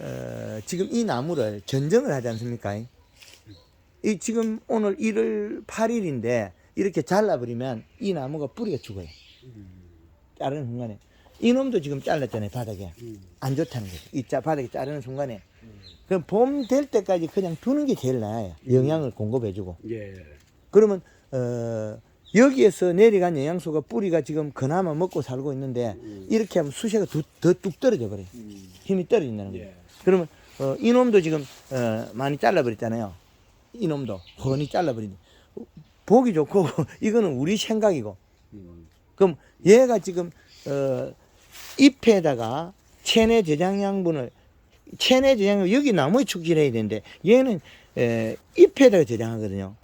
어, 지금 이 나무를 전정을 하지 않습니까? 이 지금 오늘 1월 8일인데 이렇게 잘라버리면 이 나무가 뿌리가 죽어요. 자르는 순간에 이놈도 지금 잘랐잖아요 바닥에 안 좋다는 거죠. 이 자, 바닥에 자르는 순간에 그럼 봄 될 때까지 그냥 두는 게 제일 나아요. 영양을 공급해주고 예. 그러면 어, 여기에서 내려간 영양소가 뿌리가 지금 그나마 먹고 살고 있는데 이렇게 하면 수세가 더 뚝 떨어져 버려요. 음. 힘이 떨어진다는 거죠. 예. 그러면 어, 이놈도 지금 어, 많이 잘라버렸잖아요. 이놈도 훤히 잘라버린. 보기 좋고 이거는 우리 생각이고. 음. 그럼 얘가 지금 어, 잎에다가 체내 저장 양분을 체내 저장 여기 나무에 축질해야 되는데 얘는 에, 잎에다가 저장하거든요.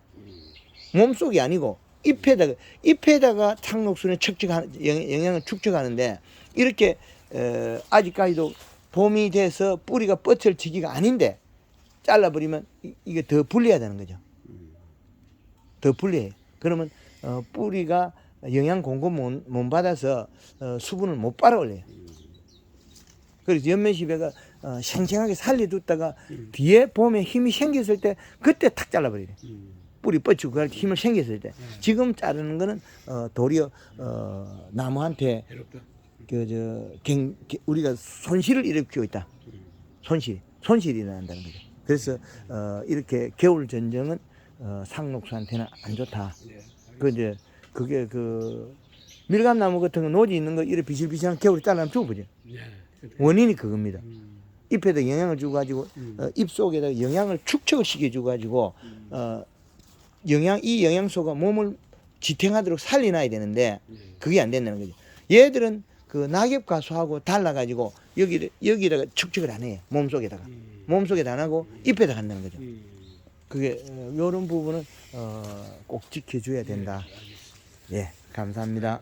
몸속이 아니고 잎에다가 잎에다가 상록수는 축적하는 영- 영양을 축적하는데 이렇게 어, 아직까지도 봄이 돼서 뿌리가 뻗쳐지기가 아닌데 잘라버리면 이- 이게 더 불리하다는 거죠. 더 불리해. 그러면 어, 뿌리가 영양 공급 못, 못 받아서 어, 수분을 못 빨아올려요. 그래서 연면시배가 어, 생생하게 살려뒀다가 뒤에 봄에 힘이 생겼을 때 그때 탁 잘라버려요. 음. 뿌리 뻗치고 때 힘을 생겼을 때 지금 자르는 거는 어, 도리어 어, 나무한테 해롭다. 그저 우리가 손실을 일으키고 있다. 손실, 손실이 일어난다는 거죠. 그래서 어, 이렇게 겨울 전쟁은 어, 상록수한테는 안 좋다. 예. 그 이제 그게 그 밀감나무 같은 거 노지 있는 거 이렇게 비실비실한 겨울에 잘라면 죽어버려. 예. 원인이 그겁니다. 음. 잎에다 영향을 주고 가지고 음. 어, 잎 속에다 영양을 축적을 시켜주고 가지고 어, 영양 이 영양소가 몸을 지탱하도록 살려놔야 되는데 예. 그게 안 된다는 거죠. 얘들은 그 낙엽 가수하고 달라가지고 여기 여기다가 축적을 안 해요. 몸 속에다가 음. 몸 속에다 안 하고 잎에다 한다는 거죠. 음. 그게 어, 이런 부분은 어, 꼭 지켜줘야 된다. 알겠습니다. 예, 감사합니다.